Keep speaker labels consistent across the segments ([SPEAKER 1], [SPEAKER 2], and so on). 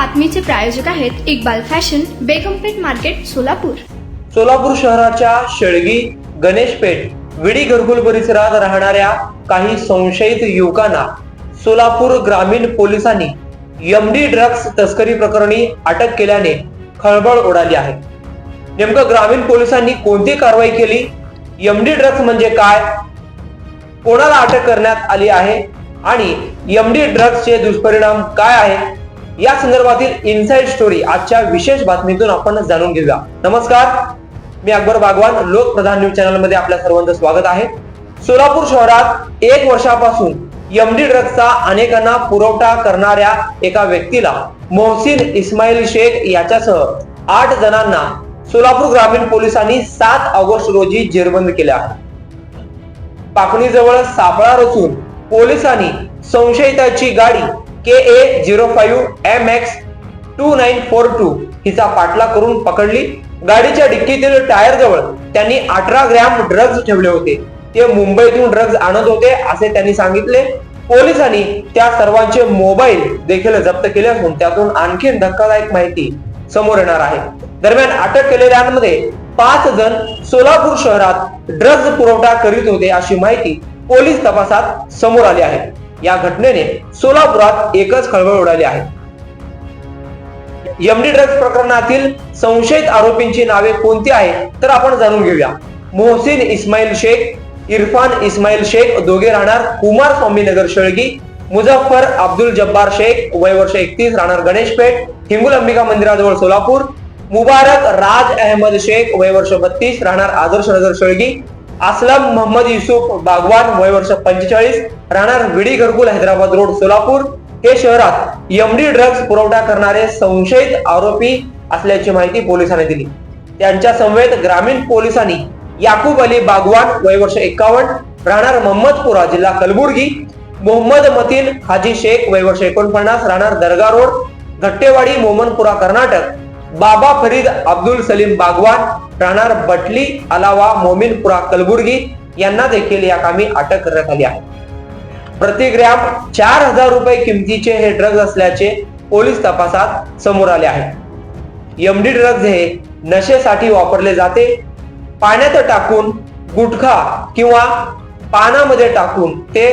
[SPEAKER 1] बातमीचे प्रायोजक आहेत Iqbal fashion Begampeth market Solapur.
[SPEAKER 2] Solapur शहराच्या शेळगी गणेशपेठ विडी घरकुल परिसरात राहणाऱ्या काही संशयित युवकांना सोलापूर ग्रामीण पोलिसांनी एमडी ड्रग्ज तस्करी प्रकरणी अटक केल्याने खळबळ उडाली आहे. नेमकं ग्रामीण पोलिसांनी कोणती कारवाई केली? एमडी ड्रग्ज म्हणजे काय? कोणाला अटक करण्यात आली आहे? आणि एमडी ड्रग्जचे दुष्परिणाम काय आहेत? या संदर्भातील इनसाइड स्टोरी आजच्या विशेष बातमीतून आपण जाणून घेऊया. नमस्कार मी अकबर बागवान लोकप्रधान न्यूज चॅनलमध्ये आपल्या सर्वांचं स्वागत आहे. सोलापूर शहरात एक वर्षापासून एमडी ड्रग्जचा अनेकांना पुरवठा करणाऱ्या एका व्यक्तीला मोहसिन इस्माईल शेख याच्यासह आठ जणांना सोलापूर ग्रामीण पोलिसांनी सात ऑगस्ट रोजी जेरबंद केले आहे. पाकणीजवळ सापळा रचून पोलिसांनी संशयिताची गाडी K A zero five M X two nine four two हिचा पाठलाग करून पकडली. गाडीच्या डिक्कीतील टायर जवळ त्यांनी अठरा ग्रॅम ड्रग्ज ठेवले होते. ते मुंबईतून ड्रग्ज आणत होते असे त्यांनी सांगितले. पोलिसांनी त्या सर्वांचे मोबाईल देखील जप्त केले असून त्यातून आणखी धक्कादायक माहिती समोर येणार आहे. दरम्यान अटक केलेल्यांमध्ये पाच जण सोलापूर शहरात ड्रग्ज पुरवठा करीत होते अशी माहिती पोलीस तपासात समोर आली आहे. या घटनेने सोलापुरात एकच खळबळ उडाली आहे. एमडी ड्रग्ज प्रकरणातील संशयित आरोपींची नावे कोणती आहेत तर आपण जाणून घेऊया. मोहसिन इस्माईल शेख इरफान इस्माईल शेख दोघे राहणार कुमार स्वामीनगर शेळगी मुझफ्फर अब्दुल जब्बार शेख वय वर्ष एकतीस राहणार गणेशपेठ हिंगुल अंबिका मंदिराजवळ सोलापूर मुबारक राज अहमद शेख वय वर्ष बत्तीस राहणार आदर्श नगर शेळगी असलम मोहम्मद युसुफ बागवान वय वर्ष पंचेचाळीस राहणार विडी घरकुल हैदराबाद रोड सोलापूर. हे शहरात एमडी ड्रग्ज पुरवठा करणारे संशयित आरोपी असल्याची माहिती पोलिसांनी दिली. त्यांच्या समवेत ग्रामीण पोलिसांनी याकूब अली बागवान वय वर्ष एकावन्न राहणार मोहम्मदपुरा जिल्हा कलबुर्गी मोहम्मद मतीन हाजी शेख वय वर्ष एकोणपन्नास राहणार दर्गा रोड घट्टेवाडी मोमनपुरा कर्नाटक बाबा फरीद अब्दुल सलीम बागवान राहणार बटली अलावा मोमिनपुरा कलबुर्गी यांना देखील या कामी अटक करण्यात आली आहे. प्रति ग्रॅम चार हजार रुपये किमतीचे हे ड्रग्ज असल्याचे पोलीस तपासात समोर आले आहे. एमडी ड्रग्ज हे नशेसाठी वापरले जाते. पाण्यात टाकून गुटखा किंवा पानामध्ये टाकून ते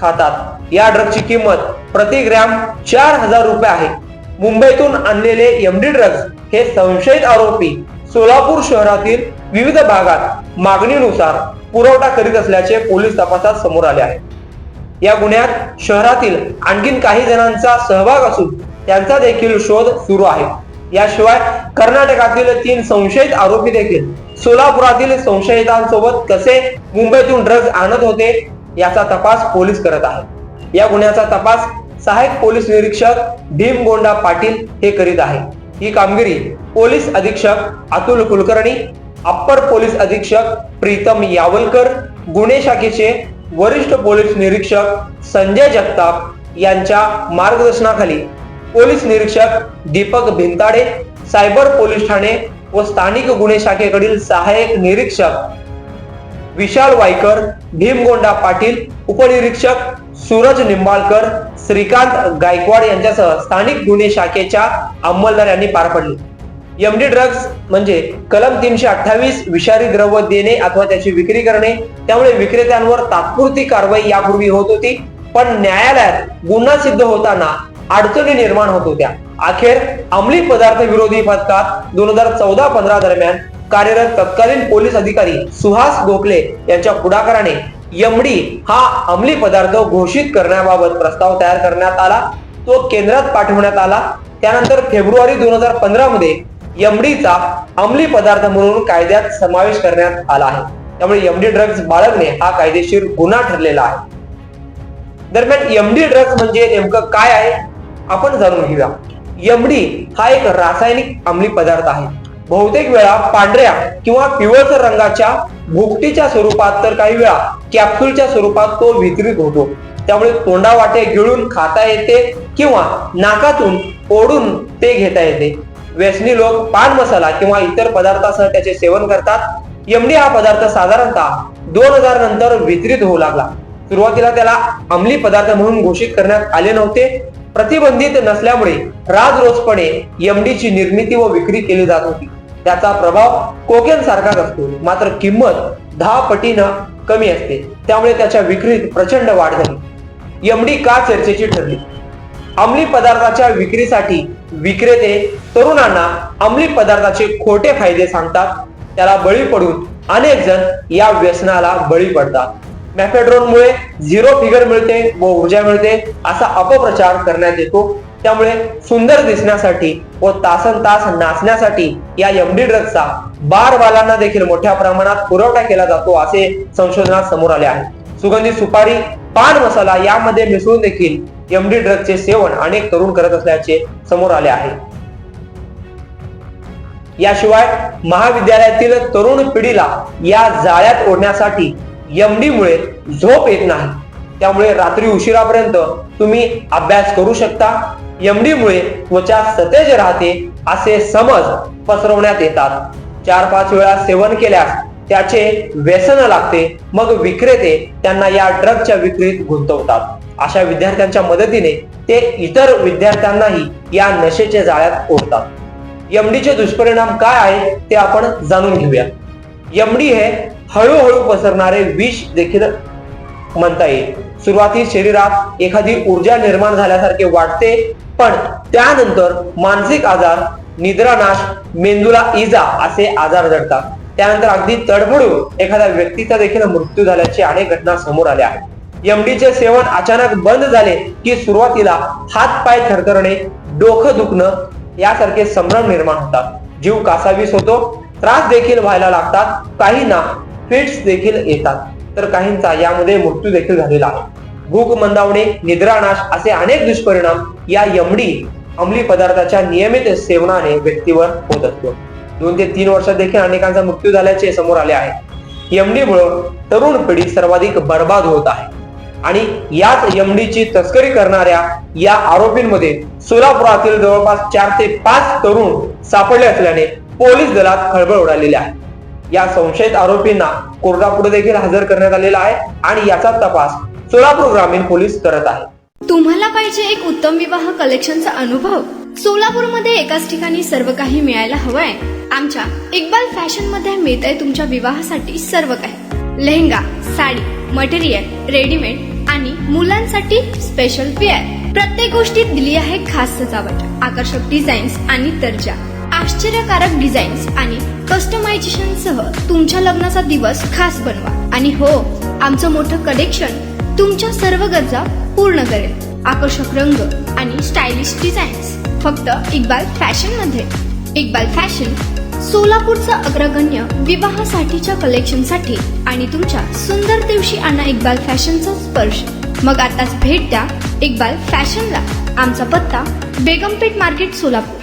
[SPEAKER 2] खातात. या ड्रगची किंमत प्रति ग्रॅम चार हजार रुपये आहे. मुंबईतून आणलेले एमडी ड्रग्ज हे संशयित आरोपी सोलापूर शहरातील विविध भागात मागणीनुसार पुरवठा करीत असल्याचे पोलीस तपासात समोर आले आहे. या गुन्ह्यात शहरातील आणखीन काही जणांचा सहभाग असून त्यांचा देखील शोध सुरू आहे. याशिवाय कर्नाटकातील तीन संशयित आरोपी देखील सोलापुरातील संशयितांसोबत कसे मुंबईतून ड्रग्ज आणत होते याचा तपास पोलीस करत आहे या गुन्ह्याचा तपास सहाय्यक पोलीस निरीक्षक भीमगोंडा पाटील हे करीत आहे ही कामगिरी पोलीस अधीक्षक अतुल कुलकर्णी अप्पर पोलीस अधीक्षक प्रीतम यावलकर गुन्हे शाखेचे वरिष्ठ पोलीस निरीक्षक संजय जगताप यांच्या मार्गदर्शनाखाली पोलीस निरीक्षक दीपक भिंताडे सायबर पोलीस ठाणे व स्थानिक गुन्हे शाखेकडील सहाय्यक निरीक्षक विशाल वायकर भीमगोंडा पाटील उपनिरीक्षक सूरज निंबाळकर श्रीकांत गायकवाड यांच्यासह स्थानिक गुन्हे शाखेच्या अंमलदारांनी पार पडली. एमडी ड्रग्ज म्हणजे कलम तीनशे अठ्ठावीस विषारी द्रव्य देणे अथवा त्याची विक्री करणे त्यामुळे विक्रेत्यांवर तात्पुरती कारवाई यापूर्वी होत होती पण न्यायालयात गुन्हा सिद्ध होताना अडचणी निर्माण होत होत्या. अखेर अंमली पदार्थ विरोधी पथकात दोन हजार चौदा पंधरा दरम्यान कार्यरत तत्कालीन पोलीस अधिकारी सुहास गोखले यांच्या पुढाकाराने एमडी हा अंमली पदार्थ घोषित करण्याबाबत प्रस्ताव तयार करण्यात आला. तो केंद्रात पाठवण्यात आला. त्यानंतर फेब्रुवारी दोन हजार पंधरा मध्ये यमडीचा अंमली पदार्थ म्हणून कायद्यात समावेश करण्यात आला आहे. त्यामुळे एमडी ड्रग्ज बाळगणे हा कायदेशीर गुन्हा ठरलेला आहे. दरम्यान एमडी ड्रग्ज म्हणजे नेमकं काय आहे? आपण जाणून घेऊया. यमडी हा एक रासायनिक अंमली पदार्थ आहे. बहुतेक वेळा पांढऱ्या किंवा पिवळसर रंगाच्या भुकटीच्या स्वरूपात तर काही वेळा कॅप्सूलच्या स्वरूपात तो वितरित होतो. त्यामुळे तोंडावाटे गिळून खाता येते किंवा नाकातून ओढून ते घेता येते. व्यसनी लोक पान मसाला किंवा इतर पदार्थासह त्याचे सेवन करतात. एमडी हा पदार्थ साधारणतः दोन हजार नंतर वितरित होऊ लागला. सुरुवातीला त्याला अंमली पदार्थ म्हणून घोषित करण्यात आले नव्हते. प्रतिबंधित नसल्यामुळे राजरोजपणे एमडीची निर्मिती व विक्री केली जात होती. त्याचा प्रभाव कोकेन सारखाच असतो. मात्र किंमत दहा पटीनं कमी असते. त्यामुळे त्याच्या विक्रीत प्रचंड वाढ झाली. एमडी का चर्चेची ठरली? अंमली पदार्थाच्या विक्रीसाठी विक्रेते तरुणांना अंमली पदार्थाचे खोटे फायदे सांगतात. त्याला बळी पडून अनेक जण या व्यसनाला बळी पडतात. मॅफेड्रोनमुळे झिरो फिगर मिळते व ऊर्जा मिळते असा अपप्रचार करण्यात येतो. त्यामुळे सुंदर दिसण्यासाठी व तासन तास नाचण्यासाठी या एमडी ड्रग्जचा बारवालांना देखील मोठ्या प्रमाणात पुरवठा केला जातो असे संशोधनात समोर आले आहे. सुगंधी सुपारी पान मसाला यामध्ये मिसळून देखील एमडी ड्रग्जचे सेवन अनेक तरुण करत असल्याचे समोर आले आहे. याशिवाय महाविद्यालयातील तरुण पिढीला या जाळ्यात ओढण्यासाठी एमडी मुळे झोप येत नाही. त्यामुळे रात्री उशिरापर्यंत तुम्ही अभ्यास करू शकता. एमडीमुळे त्वचा सतेज राहते असे समज पसरवण्यात येतात. चार पाच वेळा सेवन केल्यास त्याचे व्यसन लागते मग विक्रेते त्यांना या ड्रगच्या विक्रीत गुंतवतात. अशा विद्यार्थ्यांच्या मदतीने ते इतर विद्यार्थ्यांनाही या नशेच्या जाळ्यात ओढतात. एमडीचे दुष्परिणाम काय आहे ते आपण जाणून घेऊया. एमडी हे हळूहळू पसरणारे विष देखील म्हणता येईल. सुरुवातीस शरीरात एखादी ऊर्जा निर्माण झाल्यासारखे वाटते पण त्यानंतर मानसिक आजार निद्रानाश मेंदूला इजा असे आजार जडतात त्यानंतर अगदी तडफडून एखाद्या व्यक्तीचा देखील मृत्यू झाल्याची अनेक घटना समोर आल्या आहेत. एमडीचे सेवन अचानक बंद झाले की सुरुवातीला हात पाय थरथरणे डोकं दुखणं यासारखे संभ्रम निर्माण होतात. जीव कासावीस होतो त्रास देखील व्हायला लागतात काहींना फिट्स देखील येतात. तर काहींचा यामध्ये मृत्यू देखील झालेला आहे. भूक मंदावणे निद्रानाश असे अनेक दुष्परिणाम या यमडी अंमली पदार्थाच्या नियमित सेवनाने व्यक्तीवर होत असतो. दोन ते तीन वर्षात देखील अनेकांचा मृत्यू झाल्याचे समोर आले आहे. एमडी तरुण पिढी सर्वाधिक बर्बाद होत आहे. आणि याच यमडीची तस्करी करणाऱ्या या आरोपींमध्ये सोलापुरातील जवळपास चार ते पाच तरुण सापडले असल्याने पोलीस दलात खळबळ उडालेली आहे. या संशयित आरोपींना कोर्टापुढे देखील हजर करण्यात आलेला आहे आणि याचा तपास सोलापूर ग्रामीण पोलीस करत आहे.
[SPEAKER 1] तुम्हाला पाहिजे एक उत्तम विवाह कलेक्शनचा अनुभव? सोलापूरमध्ये एकाच ठिकाणी सर्व काही मिळायला हवंय. आमच्या इक्बाल फॅशनमध्ये मिळतंय तुमच्या विवाहासाठी सर्व काही. लेहंगा साडी मटेरियल रेडीमेड आणि मुलांसाठी स्पेशल पेअर प्रत्येक गोष्टीत दिली आहे खास सजावट आकर्षक डिझाईन्स आणि दर्जा. आश्चर्यकारक डिझाईन्स आणि कस्टमायझेशन सह तुमच्या लग्नाचा दिवस खास बनवा. आणि हो आमचं मोठं कलेक्शन तुमच्या सर्व गरजा पूर्ण करेल. आकर्षक रंग आणि स्टायलिश डिझाईन्स फक्त इक्बाल फॅशनमध्ये. इक्बाल फॅशन सोलापूरचं अग्रगण्य विवाहासाठीच्या कलेक्शनसाठी आणि तुमच्या सुंदर दिवशी आणा इक्बाल फॅशनचा स्पर्श. मग आताच भेट द्या इक्बाल फॅशनला आमचा पत्ता बेगमपेठ मार्केट सोलापूर.